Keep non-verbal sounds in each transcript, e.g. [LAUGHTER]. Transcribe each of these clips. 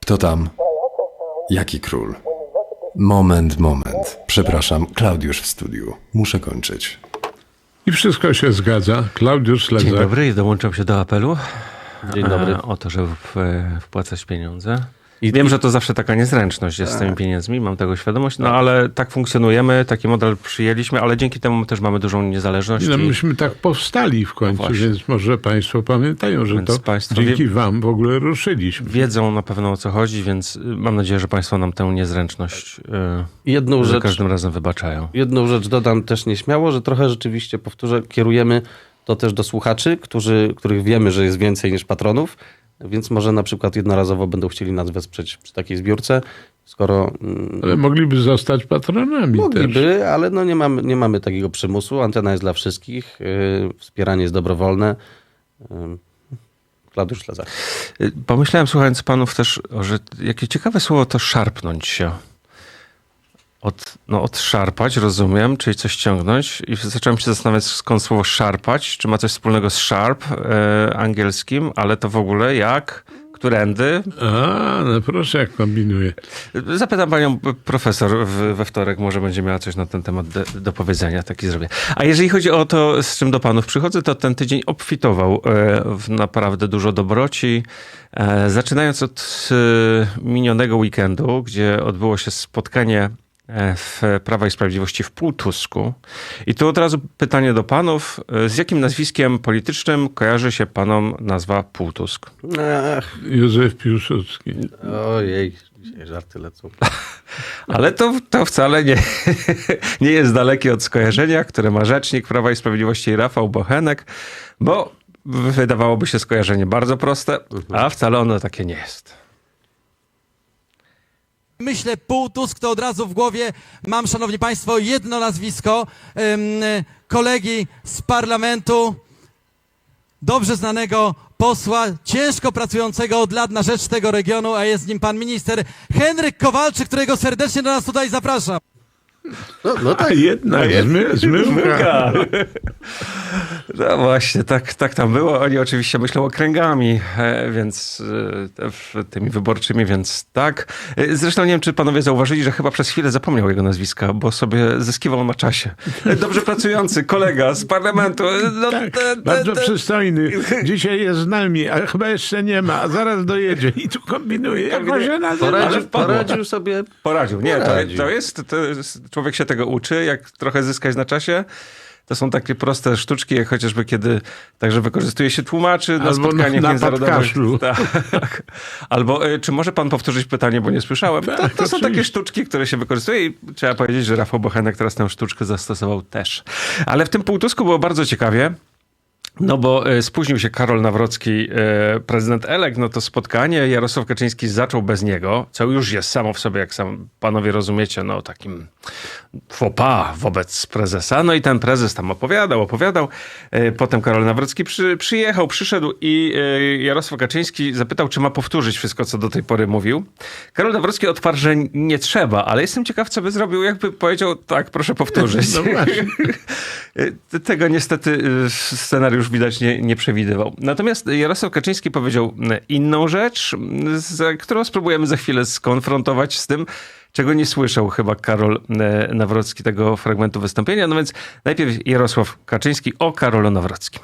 Kto tam? Jaki król? Moment, moment. Przepraszam, Klaudiusz w studiu. Muszę kończyć. I wszystko się zgadza. Klaudiusz Dzień Lezak. dobry, dołączam się do apelu. Dzień dobry. E, O to, żeby w, e, wpłacać pieniądze. I wiem, że to zawsze taka niezręczność jest z tymi pieniędzmi, mam tego świadomość, no ale tak funkcjonujemy, taki model przyjęliśmy, ale dzięki temu też mamy dużą niezależność. No, i- myśmy tak powstali w końcu, właśnie. więc może Państwo pamiętają, że Więc to państwo dzięki wie- Wam w ogóle ruszyliśmy. Wiedzą na pewno o co chodzi, więc y, mam nadzieję, że Państwo nam tę niezręczność y, Jedną za rzecz, każdym razem wybaczają. jedną rzecz dodam też nieśmiało, że trochę rzeczywiście, powtórzę, kierujemy to też do słuchaczy, którzy, których wiemy, że jest więcej niż patronów, więc może na przykład jednorazowo będą chcieli nas wesprzeć przy takiej zbiórce, skoro mm, Ale mogliby zostać patronami też. mogliby, ale no nie, mamy, nie mamy takiego przymusu. Antena jest dla wszystkich, yy, wspieranie jest dobrowolne. Yy, Klaudiusz Lezak. Y, Pomyślałem, słuchając panów też, że jakie ciekawe słowo to szarpnąć się. Od, no, odszarpać, rozumiem, czyli coś ciągnąć. I zacząłem się zastanawiać, skąd słowo szarpać, czy ma coś wspólnego z sharp e, angielskim, ale to w ogóle jak, którędy. A, no proszę, jak kombinuje. Zapytam panią profesor w, we wtorek, może będzie miała coś na ten temat do, do powiedzenia, taki zrobię. A jeżeli chodzi o to, z czym do panów przychodzę, to ten tydzień obfitował e, w naprawdę dużo dobroci. E, zaczynając od e, minionego weekendu, gdzie odbyło się spotkanie e, w Prawa i Sprawiedliwości w Półtusku. I tu od razu pytanie do panów. E, Z jakim nazwiskiem politycznym kojarzy się panom nazwa Półtusk? Ach, Józef Piłsudski. ojej, dzisiaj żarty lecą. [LAUGHS] Ale to, to wcale nie, [LAUGHS] nie jest dalekie od skojarzenia, które ma rzecznik Prawa i Sprawiedliwości Rafał Bochenek, bo wydawałoby się skojarzenie bardzo proste, a wcale ono takie nie jest. Myślę Półtusk, to od razu w głowie mam, szanowni państwo, jedno nazwisko kolegi z parlamentu, dobrze znanego posła, ciężko pracującego od lat na rzecz tego regionu, a jest nim pan minister Henryk Kowalczyk, którego serdecznie do nas tutaj zapraszam. No, no A jednak zmy, zmyłka. [LAUGHS] No właśnie, tak, tak tam było. Oni oczywiście myślą okręgami, e, więc e, w- tymi wyborczymi, więc tak. E, Zresztą nie wiem, czy panowie zauważyli, że chyba przez chwilę zapomniał jego nazwiska, bo sobie zyskiwał na czasie. Dobrze pracujący kolega z parlamentu. No, Tak, te- te- bardzo te- przystojny. [LAUGHS] Dzisiaj jest z nami, a chyba jeszcze nie ma, a zaraz dojedzie i tu kombinuje. Jak się nazywa? Poradził, poradził sobie. Poradził. Nie, to, Poradził. to, jest, to jest, człowiek się tego uczy, jak trochę zyskać na czasie. To są takie proste sztuczki, jak chociażby kiedy także wykorzystuje się tłumaczy na Albo spotkaniach na międzynarodowych. podkaszlu. [LAUGHS] Tak. Albo y, czy może pan powtórzyć pytanie, bo nie słyszałem? To, Tak, to są takie sztuczki, które się wykorzystuje i trzeba powiedzieć, że Rafał Bochenek teraz tę sztuczkę zastosował też. Ale w tym półtusku było bardzo ciekawie. No bo e, spóźnił się Karol Nawrocki, e, prezydent Elek, no to spotkanie Jarosław Kaczyński zaczął bez niego, co już jest samo w sobie, jak sam panowie rozumiecie, no takim pas wobec prezesa. No i ten prezes tam opowiadał, opowiadał. E, Potem Karol Nawrocki przy, przyjechał, przyszedł i Jarosław Kaczyński zapytał, czy ma powtórzyć wszystko, co do tej pory mówił. Karol Nawrocki odparł, że nie trzeba, ale jestem ciekaw, co by zrobił, jakby powiedział, tak, proszę powtórzyć. No [LAUGHS] Tego niestety y, scenariusz widać nie, nie przewidywał. Natomiast Jarosław Kaczyński powiedział y, inną rzecz, y, z którą spróbujemy za chwilę skonfrontować z tym, czego nie słyszał chyba Karol y, Nawrocki tego fragmentu wystąpienia. No więc najpierw Jarosław Kaczyński o Karolu Nawrockim.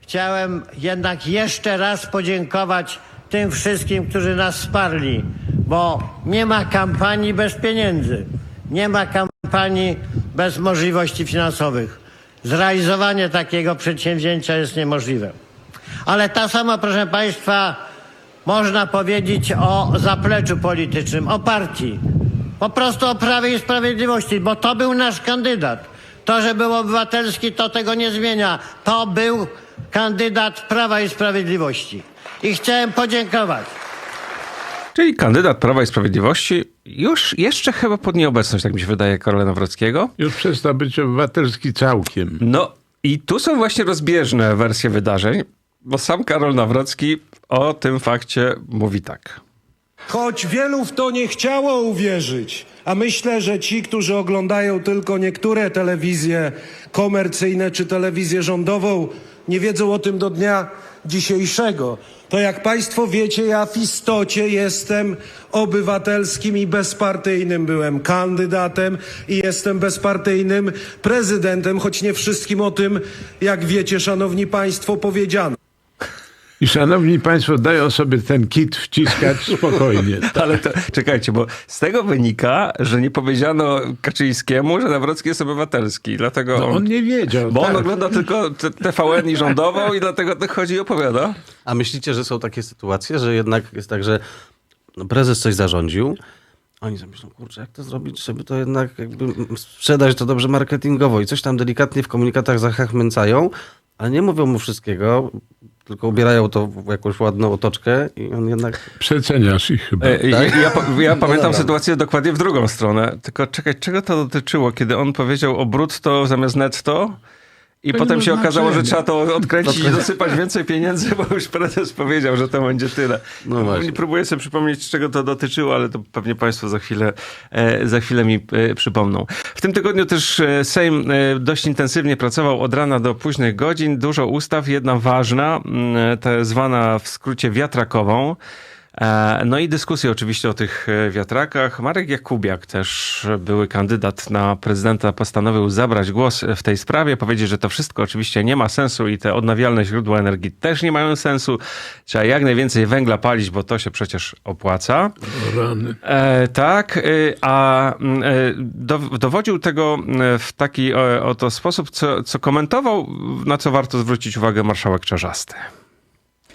Chciałem jednak jeszcze raz podziękować tym wszystkim, którzy nas wsparli, bo nie ma kampanii bez pieniędzy, nie ma kampanii bez możliwości finansowych. Zrealizowanie takiego przedsięwzięcia jest niemożliwe. Ale ta sama, proszę Państwa, można powiedzieć o zapleczu politycznym, o partii. Po prostu o Prawie i Sprawiedliwości, bo to był nasz kandydat. To, że był obywatelski, to tego nie zmienia. To był kandydat Prawa i Sprawiedliwości. I chciałem podziękować. Czyli kandydat Prawa i Sprawiedliwości już jeszcze chyba pod nieobecność, tak mi się wydaje, Karola Nawrockiego. Już przestał być obywatelski całkiem. No i tu są właśnie rozbieżne wersje wydarzeń, bo sam Karol Nawrocki o tym fakcie mówi tak. Choć wielu w to nie chciało uwierzyć, a myślę, że ci, którzy oglądają tylko niektóre telewizje komercyjne czy telewizję rządową, nie wiedzą o tym do dnia dzisiejszego. To jak Państwo wiecie, ja w istocie jestem obywatelskim i bezpartyjnym byłem kandydatem i jestem bezpartyjnym prezydentem, choć nie wszystkim o tym, jak wiecie, Szanowni Państwo, powiedziano. I szanowni państwo, dają sobie ten kit wciskać spokojnie. [LAUGHS] Ale to, czekajcie, bo z tego wynika, że nie powiedziano Kaczyńskiemu, że Nawrocki jest obywatelski. Dlatego No, on, on nie wiedział. Bo on tak. ogląda tylko TVN i rządową i dlatego tak chodzi i opowiada. A myślicie, że są takie sytuacje, że jednak jest tak, że no, prezes coś zarządził, oni sobie myślą, kurczę, jak to zrobić, żeby to jednak jakby sprzedać to dobrze marketingowo i coś tam delikatnie w komunikatach zachachmęcają, ale nie mówią mu wszystkiego, tylko ubierają to w jakąś ładną otoczkę i on jednak... Przeceniasz ich chyba. E, Tak? Ja, pa- ja pamiętam dobra. sytuację dokładnie w drugą stronę. Tylko czekaj, czego to dotyczyło, kiedy on powiedział o brutto zamiast netto? I potem się okazało, że trzeba to odkręcić i dosypać więcej pieniędzy, bo już prezes powiedział, że to będzie tyle. No właśnie. Próbuję sobie przypomnieć, czego to dotyczyło, ale to pewnie Państwo za chwilę, e, za chwilę mi e, przypomną. W tym tygodniu też e, Sejm dość intensywnie pracował od rana do późnych godzin. Dużo ustaw, jedna ważna, ta zwana w skrócie wiatrakową. E, No i dyskusje oczywiście o tych e, wiatrakach. Marek Jakubiak, też były kandydat na prezydenta, postanowił zabrać głos w tej sprawie, powiedzieć, że to wszystko oczywiście nie ma sensu i te odnawialne źródła energii też nie mają sensu. Trzeba jak najwięcej węgla palić, bo to się przecież opłaca. Rany. E, tak, e, a e, do, dowodził tego e, w taki oto sposób, co, co komentował, na co warto zwrócić uwagę marszałek Czarzasty.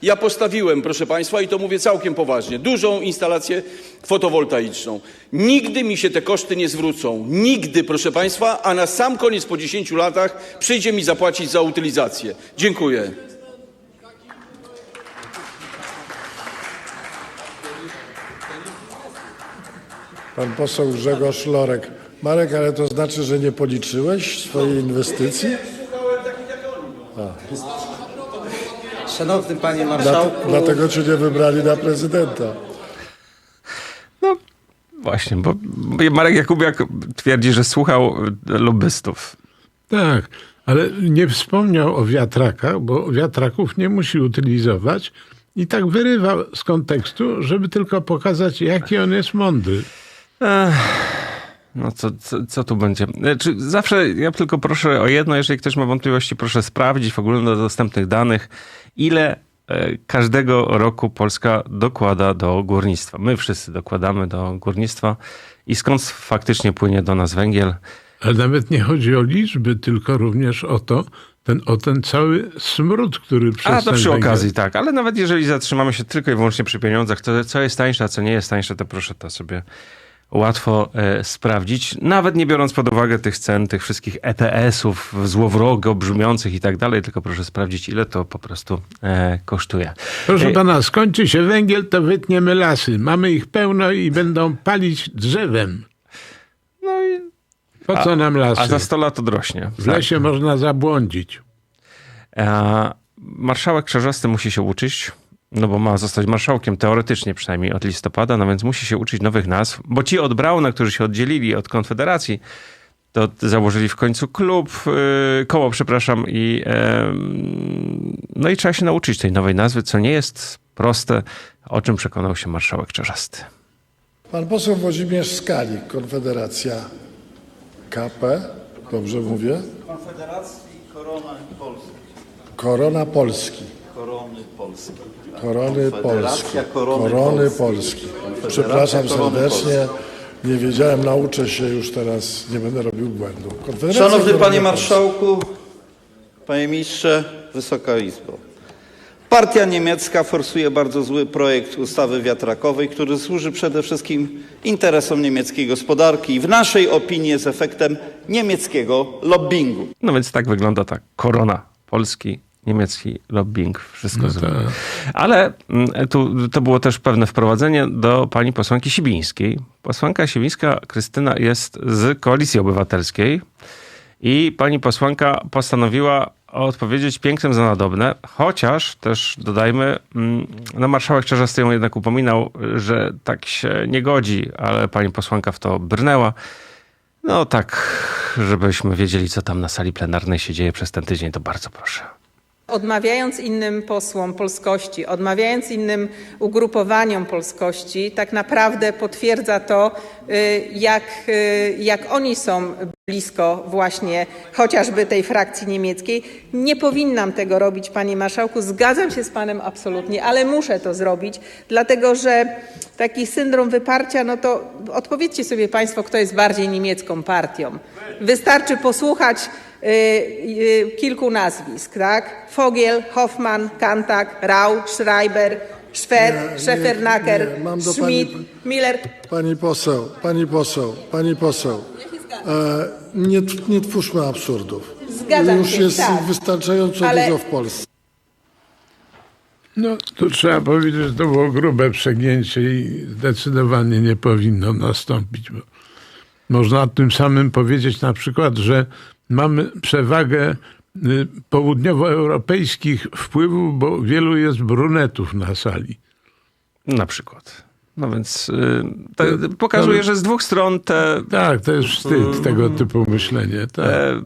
Ja postawiłem, proszę Państwa, i to mówię całkiem poważnie, dużą instalację fotowoltaiczną. Nigdy mi się te koszty nie zwrócą. Nigdy, proszę Państwa, a na sam koniec po 10 latach przyjdzie mi zapłacić za utylizację. Dziękuję. Pan poseł Grzegorz Lorek. Marek, ale to znaczy, że nie policzyłeś swojej inwestycji? Szanowny panie marszałku, dlatego cię nie wybrali na prezydenta. No właśnie, bo Marek Jakubiak twierdzi, że słuchał lobbystów. Tak, ale nie wspomniał o wiatrakach, bo wiatraków nie musi utylizować i tak wyrywa z kontekstu, żeby tylko pokazać, jaki on jest mądry. No co, co, co tu będzie? E, Czy zawsze ja tylko proszę o jedno, jeżeli ktoś ma wątpliwości, proszę sprawdzić w ogólnodostępnych danych, ile e, każdego roku Polska dokłada do górnictwa. My wszyscy dokładamy do górnictwa i skąd faktycznie płynie do nas węgiel. Ale nawet nie chodzi o liczby, tylko również o to, ten, o ten cały smród, który przez A to przy węgiel- okazji, tak. Ale nawet jeżeli zatrzymamy się tylko i wyłącznie przy pieniądzach, to co jest tańsze, a co nie jest tańsze, to proszę to sobie łatwo e, sprawdzić. Nawet nie biorąc pod uwagę tych cen, tych wszystkich ETS-ów złowrogo brzmiących i tak dalej, tylko proszę sprawdzić, ile to po prostu e, kosztuje. Proszę E, pana, skończy się węgiel, to wytniemy lasy. Mamy ich pełno i będą palić drzewem. No i, Po co nam lasy? a za 100 lat odrośnie. W lesie można zabłądzić. Marszałek Czarzasty musi się uczyć, no bo ma zostać marszałkiem teoretycznie przynajmniej od listopada, no więc musi się uczyć nowych nazw, bo ci od Brauna, którzy się oddzielili od Konfederacji, to założyli w końcu klub, yy, koło, przepraszam, i em, no i trzeba się nauczyć tej nowej nazwy, co nie jest proste, o czym przekonał się marszałek Czarzasty. Pan poseł Włodzimierz Skalik, Konfederacja KP, dobrze mówię? Konfederacji Korona Polski. Korona Polski. Korony Polski. Korony Konfederacja Polski. Korony Korony Polski. Polski. Przepraszam Korony serdecznie. Nie wiedziałem, nauczę się już teraz, nie będę robił błędu. Szanowny Korony panie Polski. marszałku, panie ministrze, Wysoka Izbo. Partia niemiecka forsuje bardzo zły projekt ustawy wiatrakowej, który służy przede wszystkim interesom niemieckiej gospodarki i w naszej opinii jest efektem niemieckiego lobbingu. No więc tak wygląda ta korona Polski, niemiecki lobbying, wszystko No no tak. Ale mm, tu, to było też pewne wprowadzenie do pani posłanki Sibińskiej. Posłanka Sibińska Krystyna jest z Koalicji Obywatelskiej i pani posłanka postanowiła odpowiedzieć pięknym za nadobne, chociaż też dodajmy, mm, no marszałek Czarzasty ją jednak upominał, że tak się nie godzi, ale pani posłanka w to brnęła. No tak, żebyśmy wiedzieli, co tam na sali plenarnej się dzieje przez ten tydzień, to bardzo proszę. Odmawiając innym posłom polskości, odmawiając innym ugrupowaniom polskości, tak naprawdę potwierdza to, y, jak, y, jak oni są blisko właśnie chociażby tej frakcji niemieckiej. Nie powinnam tego robić, panie marszałku. Zgadzam się z panem absolutnie, ale muszę to zrobić, dlatego że taki syndrom wyparcia, no to odpowiedzcie sobie państwo, kto jest bardziej niemiecką partią. Wystarczy posłuchać kilku nazwisk, tak? Fogiel, Hoffmann, Kantak, Rau, Schreiber, mam do Schmidt, pani- Miller. Pani poseł, pani poseł, pani poseł. E, nie, nie twórzmy absurdów. Zgadzam Już się, jest tak. wystarczająco Ale- dużo w Polsce. No, to trzeba powiedzieć, że to było grube przegięcie i zdecydowanie nie powinno nastąpić. Bo można tym samym powiedzieć na przykład, że mamy przewagę y, południowoeuropejskich wpływów, bo wielu jest brunetów na sali. Na przykład. No więc y, to pokazuje, że z dwóch stron te, Tak, to jest wstyd, tego typu myślenie. Tak. te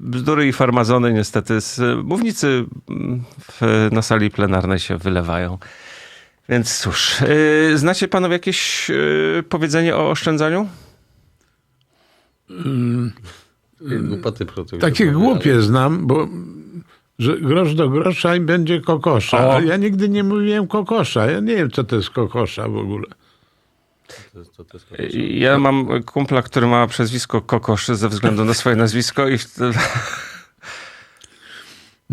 bzdury i farmazony niestety z mównicy mm, w, na sali plenarnej się wylewają. Więc cóż, y, znacie panowie jakieś y, powiedzenie o oszczędzaniu? Głupoty. Takie głupie znam, bo że grosz do grosza i będzie kokosza. O. Ale ja nigdy nie mówiłem kokosza. Ja nie wiem, co to jest kokosza w ogóle. Y, Ja mam kumpla, który ma przezwisko Kokoszy ze względu na swoje nazwisko i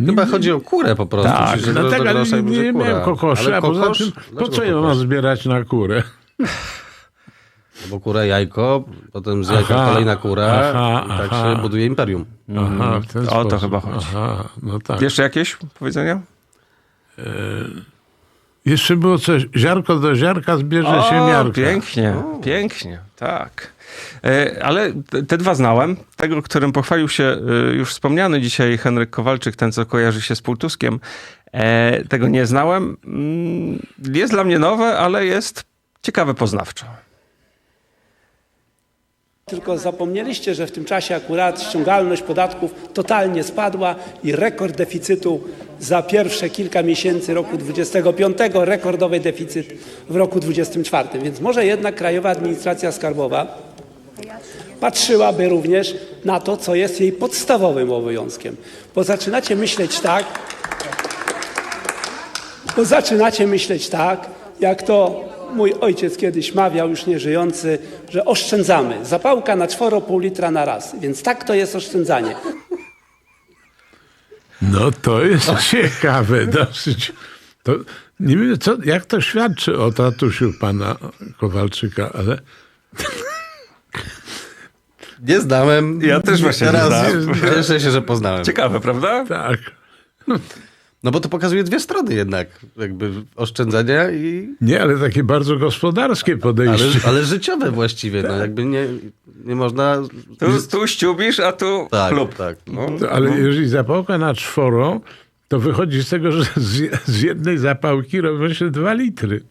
Chyba chodzi o kurę po prostu. Tak, czyli ale i nie, nie miałem kokoszy, Ale a poza kokosz? tym po co ja mam kokosz? zbierać na kurę? Bo kura, jajko, potem z jajka Aha, kolejna kura aha, i tak aha. się buduje imperium. Aha, w ten O to sposób. chyba chodzi. Aha, no tak. jeszcze jakieś powiedzenia? Jeszcze było coś, ziarko do ziarka zbierze się O, miarka. pięknie, pięknie, tak. E, Ale te- dwa znałem. Tego, którym pochwalił się e, już wspomniany dzisiaj Henryk Kowalczyk, ten co kojarzy się z Półtuskiem. E, Tego nie znałem. Mm, Jest dla mnie nowe, ale jest ciekawe poznawczo. Tylko zapomnieliście, że w tym czasie akurat ściągalność podatków totalnie spadła i rekord deficytu za pierwsze kilka miesięcy roku 25, rekordowy deficyt w roku 24. Więc może jednak Krajowa Administracja Skarbowa patrzyłaby również na to, co jest jej podstawowym obowiązkiem. Bo zaczynacie myśleć tak, bo zaczynacie myśleć tak, jak to mój ojciec kiedyś mawiał, już nieżyjący, że oszczędzamy. Zapałka na czworo pół litra na raz. Więc tak to jest oszczędzanie. No to jest [LAUGHS] ciekawe dosyć. To, nie wiem, co, jak to świadczy o tatusiu pana Kowalczyka, ale [LAUGHS] Nie znałem. Ja też właśnie nie Teraz znałem. cieszę się, że poznałem. Ciekawe, prawda? tak. No bo to pokazuje dwie strony jednak, jakby oszczędzania i... Nie, ale takie bardzo gospodarskie Ale, podejście. ale życiowe właściwie, no jakby nie, nie można... Tu, tu ściubisz, a tu Tak, klub. tak. No, To, ale jeżeli zapałka na czworo, to wychodzi z tego, że z, z jednej zapałki robią się dwa litry.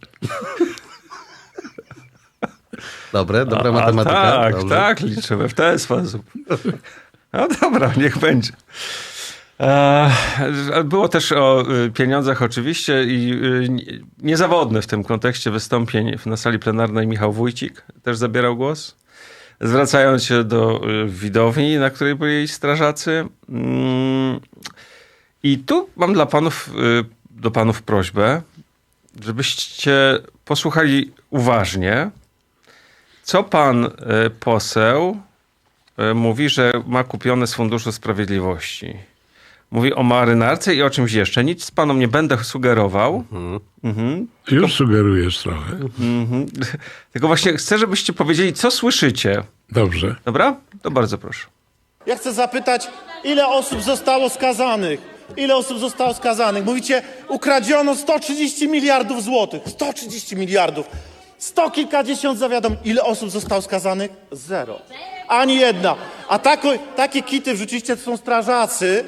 Dobre, dobra a, matematyka. tak, dobrze. tak, liczymy w ten sposób. No dobra, niech będzie. E, Było też o y, pieniądzach oczywiście i y, nie- niezawodny w tym kontekście wystąpień na sali plenarnej Michał Wójcik też zabierał głos, zwracając się do y, widowni, na której byli strażacy. Mm, I tu mam dla panów, do panów prośbę, żebyście posłuchali uważnie, co pan poseł mówi, że ma kupione z Funduszu Sprawiedliwości. Mówi o marynarce i o czymś jeszcze. Nic panom nie będę sugerował. Mhm. Już sugerujesz trochę. Mhm. [LAUGHS] Tylko właśnie chcę, żebyście powiedzieli, co słyszycie. Dobrze. Dobra? To bardzo proszę. Ja chcę zapytać, ile osób zostało skazanych? Ile osób zostało skazanych? Mówicie, ukradziono 130 miliardów złotych. 130 miliardów. Sto kilkadziesiąt zawiadomień. Ile osób zostało skazanych? Zero. Ani jedna. A tako, takie kity wrzuciliście, to są strażacy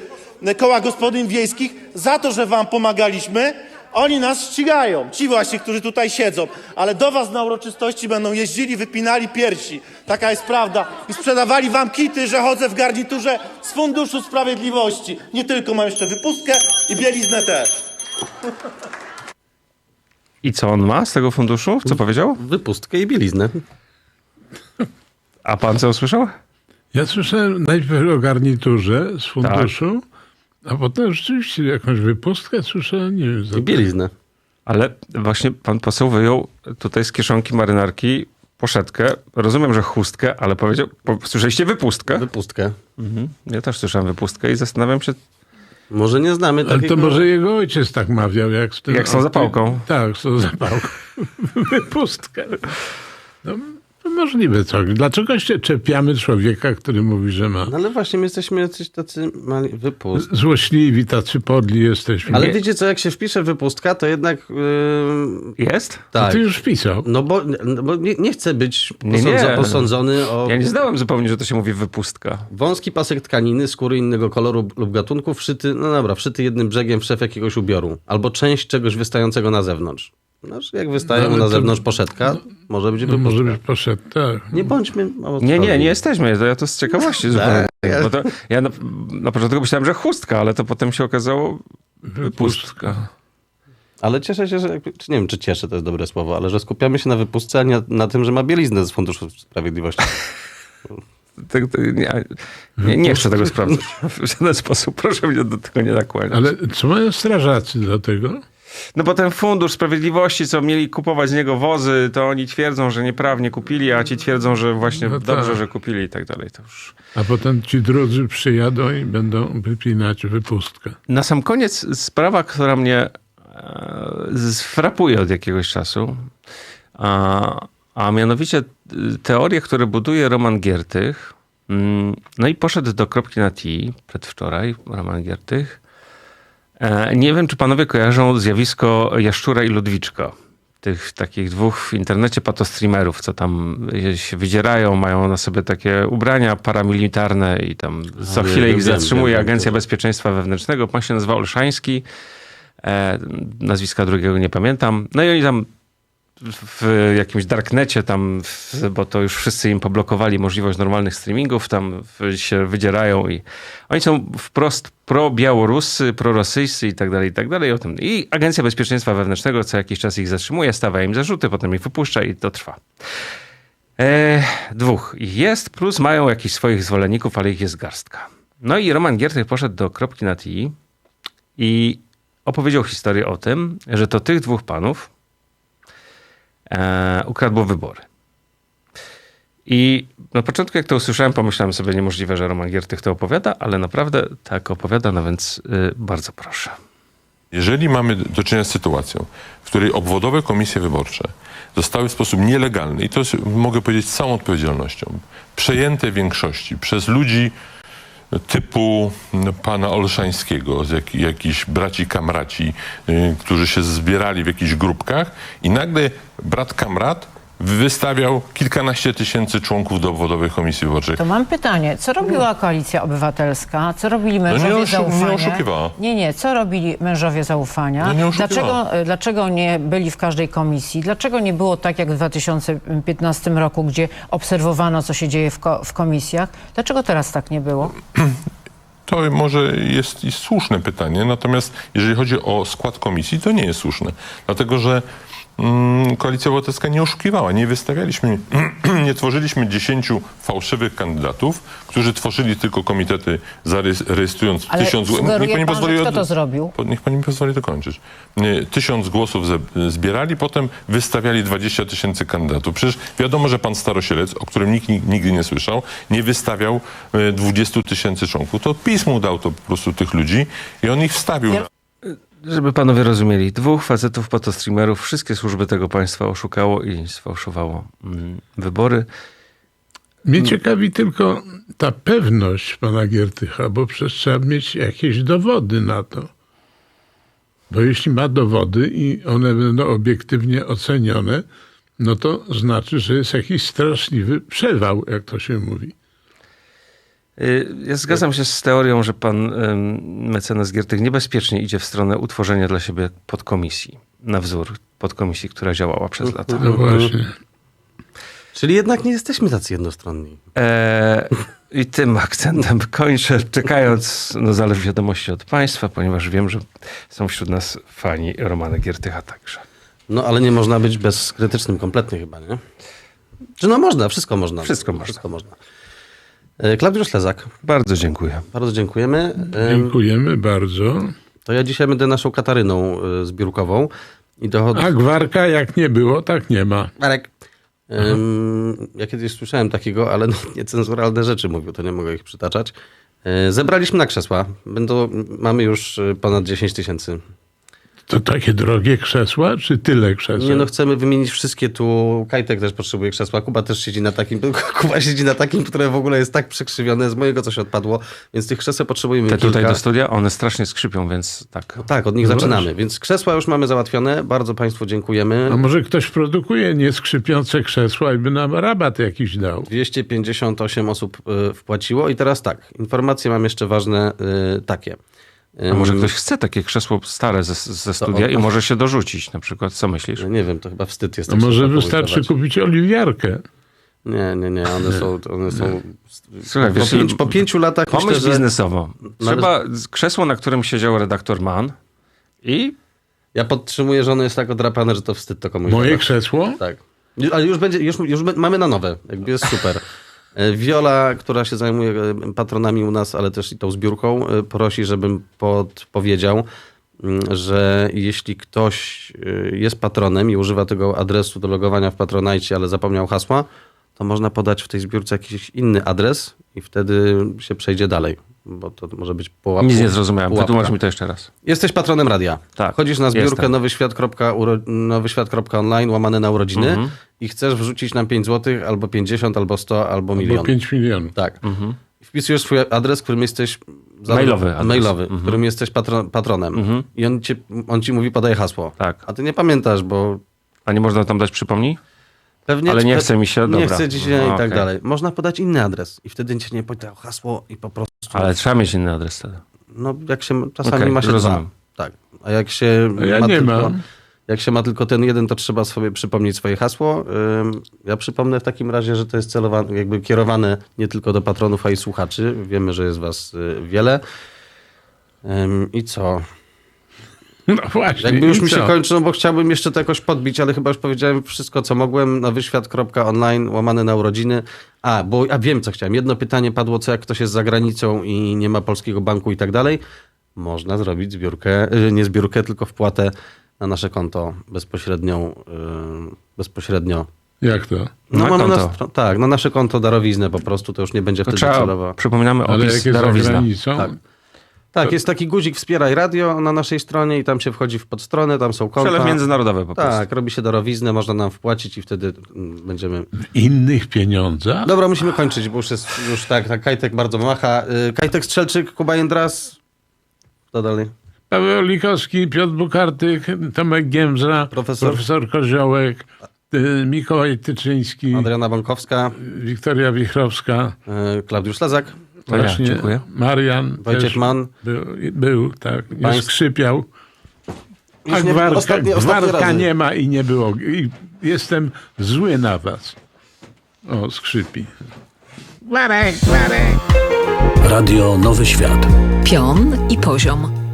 koła gospodyń wiejskich za to, że wam pomagaliśmy. Oni nas ścigają, ci właśnie, którzy tutaj siedzą, ale do was na uroczystości będą jeździli, wypinali piersi. Taka jest prawda. I sprzedawali wam kity, że chodzę w garniturze z Funduszu Sprawiedliwości. Nie tylko mam jeszcze wypustkę i bieliznę też. I co on ma z tego funduszu? Co powiedział? Wypustkę i bieliznę. A pan co usłyszał? Ja słyszałem najpierw o garniturze z funduszu, a potem rzeczywiście jakąś wypustkę słyszałem, nie wiem. za- I bieliznę. Ale właśnie pan poseł wyjął tutaj z kieszonki marynarki poszetkę. Rozumiem, że chustkę, ale powiedział, po, słyszeliście wypustkę? Wypustkę. Mhm. Ja też słyszałem wypustkę i zastanawiam się, Może nie znamy Ale takiego... to może jego ojciec tak mawiał, jak z tym... Jak z tą zapałką. Tak, z tą zapałką. [LAUGHS] Wypustkę. No, możliwe co. Dlaczego się czepiamy człowieka, który mówi, że ma... No ale właśnie, my jesteśmy jacyś tacy mali... Wypust. Złośliwi, tacy podli jesteśmy. Ale Nie. wiecie co, jak się wpisze wypustka, to jednak... Yy, jest? A tak. ty już pisał. No bo, no bo nie, nie chcę być Nie, nie. posądza, posądzony o Ja nie znałem zupełnie, że to się mówi wypustka. wąski pasek tkaniny, skóry innego koloru lub gatunku, wszyty, no dobra, wszyty jednym brzegiem w szef jakiegoś ubioru. Albo część czegoś wystającego na zewnątrz. Znaczy, jak wystaje No, ale na zewnątrz poszetka, może być No może być poszedł, tak. Nie bądźmy... Nie, nie, nie jesteśmy. To ja to z ciekawości [LAUGHS] zupełnie. Bo to, ja na, na początku myślałem, że chustka, ale to potem się okazało wypustka. Ale cieszę się, że... Czy nie wiem, czy cieszę, to jest dobre słowo, ale że skupiamy się na wypustce, a nie na tym, że ma bieliznę z Funduszu Sprawiedliwości. [LAUGHS] Tak, to, nie, nie, nie chcę tego sprawdzać [LAUGHS] w żaden sposób. Proszę mnie do tego nie nakłaniać. Ale co mają strażacy do tego? No bo ten Fundusz Sprawiedliwości, co mieli kupować z niego wozy, to oni twierdzą, że nieprawnie kupili, a ci twierdzą, że właśnie No dobrze, tak. że kupili i tak dalej. To już... A potem ci drudzy przyjadą i będą wypinać wypustkę. Na sam koniec sprawa, która mnie e, sfrapuje od jakiegoś czasu, a, a mianowicie y, teorie, które buduje Roman Giertych. Mm, No i poszedł do kropki na T przedwczoraj, Roman Giertych. E, Nie wiem, czy panowie kojarzą zjawisko Jaszczura i Ludwiczka. Tych takich dwóch w internecie patostreamerów, co tam się wydzierają, mają na sobie takie ubrania paramilitarne i tam co wiem, chwilę ich zatrzymuje wiem, Agencja Bezpieczeństwa Wewnętrznego. Pan się nazywa Olszański, e, nazwiska drugiego nie pamiętam. No i oni tam w jakimś darknecie tam, bo to już wszyscy im poblokowali możliwość normalnych streamingów, tam się wydzierają i oni są wprost pro-białoruscy, prorosyjscy i tak dalej, i tak dalej. O tym. I Agencja Bezpieczeństwa Wewnętrznego co jakiś czas ich zatrzymuje, stawia im zarzuty, potem ich wypuszcza i to trwa. E, dwóch jest, plus mają jakichś swoich zwolenników, ale ich jest garstka. No i Roman Giertych poszedł do kropki na T i opowiedział historię o tym, że to tych dwóch panów e, ukradło wybory. I na początku, jak to usłyszałem, pomyślałem sobie, niemożliwe, że Roman Giertych to opowiada, ale naprawdę tak opowiada, no więc y, bardzo proszę. Jeżeli mamy do czynienia z sytuacją, w której obwodowe komisje wyborcze zostały w sposób nielegalny, i to jest, mogę powiedzieć z całą odpowiedzialnością, przejęte w większości przez ludzi typu no, pana Olszańskiego, z jak, jakichś braci kamraci, y, którzy się zbierali w jakichś grupkach i nagle brat kamrat wystawiał kilkanaście tysięcy członków do obwodowych komisji wyborczych. To mam pytanie, co robiła Koalicja Obywatelska? Co robili mężowie No nie oszu- zaufania? nie oszukiwała. Nie, nie, co robili mężowie zaufania? No nie oszukiwała. dlaczego, e, dlaczego nie byli w każdej komisji? Dlaczego nie było tak jak w 2015 roku, gdzie obserwowano, co się dzieje w, ko- w komisjach? Dlaczego teraz tak nie było? To może jest i słuszne pytanie, natomiast jeżeli chodzi o skład komisji, to nie jest słuszne. Dlatego, że Koalicja Obywatelska nie oszukiwała. Nie wystawialiśmy, [CLEARS THROAT] nie tworzyliśmy dziesięciu fałszywych kandydatów, którzy tworzyli tylko komitety rejestrując Ale tysiąc... głosów. sugeruje pan, że kto to zrobił? Niech pani pozwoli dokończyć. Tysiąc głosów zbierali, potem wystawiali 20 tysięcy kandydatów. Przecież wiadomo, że pan Starosielec, o którym nikt nig- nigdy nie słyszał, nie wystawiał e, 20 tysięcy członków. To PiS mu dał to po prostu tych ludzi i on ich wstawił. na- Żeby panowie rozumieli, dwóch facetów patostreamerów, wszystkie służby tego państwa oszukało i sfałszowało mm, wybory. Mnie ciekawi tylko ta pewność pana Giertycha, bo przecież trzeba mieć jakieś dowody na to. Bo jeśli ma dowody i one będą obiektywnie ocenione, no to znaczy, że jest jakiś straszliwy przewał, jak to się mówi. Y, Ja zgadzam się z teorią, że pan mecenas Giertych niebezpiecznie idzie w stronę utworzenia dla siebie podkomisji na wzór podkomisji, która działała przez lata. No właśnie. Czyli jednak nie jesteśmy tacy jednostronni. E, I tym akcentem kończę, czekając na zalew wiadomości od państwa, ponieważ wiem, że są wśród nas fani Romana Giertycha także. No ale nie można być bezkrytycznym kompletnie chyba, nie? Czy no można, wszystko można. Wszystko można. Wszystko można. E, Klaudiusz Lezak, Bardzo dziękuję. bardzo dziękujemy. Em, Dziękujemy bardzo. To ja dzisiaj będę naszą Kataryną e, zbiórkową. I dochodzę... A gwarka jak nie było, tak nie ma. Marek. Ym, ja kiedyś słyszałem takiego, ale no, niecenzuralne rzeczy mówił, to nie mogę ich przytaczać. E, Zebraliśmy na krzesła. Będą, mamy już ponad 10 tysięcy. To takie drogie krzesła, czy tyle krzeseł? Nie no, chcemy wymienić wszystkie tu. Kajtek też potrzebuje krzesła. Kuba też siedzi na takim. [LAUGHS] Kuba siedzi na takim, które w ogóle jest tak przekrzywione. Z mojego coś odpadło, więc tych krzeseł potrzebujemy Te tutaj kilka. do studia, one strasznie skrzypią, więc tak. Tak, od nich No zaczynamy. właśnie. Więc krzesła już mamy załatwione. Bardzo Państwu dziękujemy. A może ktoś produkuje nieskrzypiące krzesła i by nam rabat jakiś dał? 258 osób y, wpłaciło. I teraz tak, informacje mam jeszcze ważne y, takie. A może ktoś chce takie krzesło stare ze, ze studia i może się dorzucić na przykład. Co myślisz? Nie wiem, to chyba wstyd jest. A tak może wystarczy kupić oliwiarkę? Nie, nie, nie, one są... One są Słuchaj, po, wiesz, pięć, po pięciu latach Pomyśl myślę, że... biznesowo. No, Trzeba krzesło, na którym siedział redaktor Mann i Ja podtrzymuję, że ono jest tak odrapane, że to wstyd to komuś Moje dawać. krzesło? Tak. Ale już będzie, już, już mamy na nowe, jakby jest super. [LAUGHS] E, Wiola, która się zajmuje e, patronami u nas, ale też i tą zbiórką, e, prosi, żebym podpowiedział, mm, że jeśli ktoś jest patronem i używa tego adresu do logowania w Patronite, ale zapomniał hasła, to można podać w tej zbiórce jakiś inny adres i wtedy się przejdzie dalej, bo to może być pułapka. nic nie zrozumiałem. pułapka. Wytłumacz mi to jeszcze raz. Jesteś patronem radia. Tak, Chodzisz na zbiórkę nowyświat.online łamane na urodziny Mhm. i chcesz wrzucić nam 5 zł, albo 50, albo 100, albo milion. Bo 5 milionów. Tak. Wpisujesz swój adres, którym jesteś... za- Mailowy adres. Mailowy, Mhm. którym jesteś patro- patronem. I on, cię, on ci mówi, podaj hasło. Tak. A ty nie pamiętasz, bo A nie można tam dać przypomnij? Pewnie... Ale nie chce mi się, Nie dobra. chce ci się Aha, i tak okej. dalej. Można podać inny adres i wtedy cię nie podał hasło i po prostu... Ale trzeba mieć inny adres wtedy. No, jak się czasami Okej, ma się rozumiem. dwa. Tak. A jak się ja ma nie tylko, mam. Jak się ma tylko ten jeden, to trzeba sobie przypomnieć swoje hasło. Ja przypomnę w takim razie, że to jest celowane, jakby kierowane nie tylko do patronów, a i słuchaczy. Wiemy, że jest was y, wiele. I co? [LAUGHS] No właśnie. Jakby już mi się kończy, no bo chciałbym jeszcze to jakoś podbić, ale chyba już powiedziałem wszystko, co mogłem na wyświat.online, łamane na urodziny. A, bo a wiem, co chciałem. Jedno pytanie padło, co jak ktoś jest za granicą i nie ma polskiego banku i tak dalej. Można zrobić zbiórkę, y, nie zbiórkę, tylko wpłatę na nasze konto bezpośrednią, y, bezpośrednio. Jak to? No, Na mamy konto. Na, tak, na nasze konto darowiznę po prostu, to już nie będzie To wtedy trzeba, celowo. przypominamy Ale opis jak jest za darowizna. granicą? Tak. Tak, jest taki guzik wspieraj radio na naszej stronie i tam się wchodzi w podstronę, tam są konta. Przelew międzynarodowy po prostu. Tak, robi się darowiznę, można nam wpłacić i wtedy mm, będziemy... W innych pieniądzach? Dobra, musimy kończyć, bo już jest już tak, tak Kajtek bardzo macha. Y, Kajtek Strzelczyk, Kuba Jędras. Kto dalej? Paweł Likowski, Piotr Bukartyk, Tomek Giemza, Profesor. profesor Koziołek, y, Mikołaj Tyczyński, Adriana Bankowska, Wiktoria Wichrowska, y, Klaudiusz Lezak, To ja, właśnie dziękuję. Marian Wojciech też Mann. Był, był tak, nie Państw- skrzypiał. A Już nie- gwarka, ostatnie- ostatnie gwarka nie ma i nie było. I jestem zły na was. O, skrzypi. Radio Nowy Świat. Pion i poziom.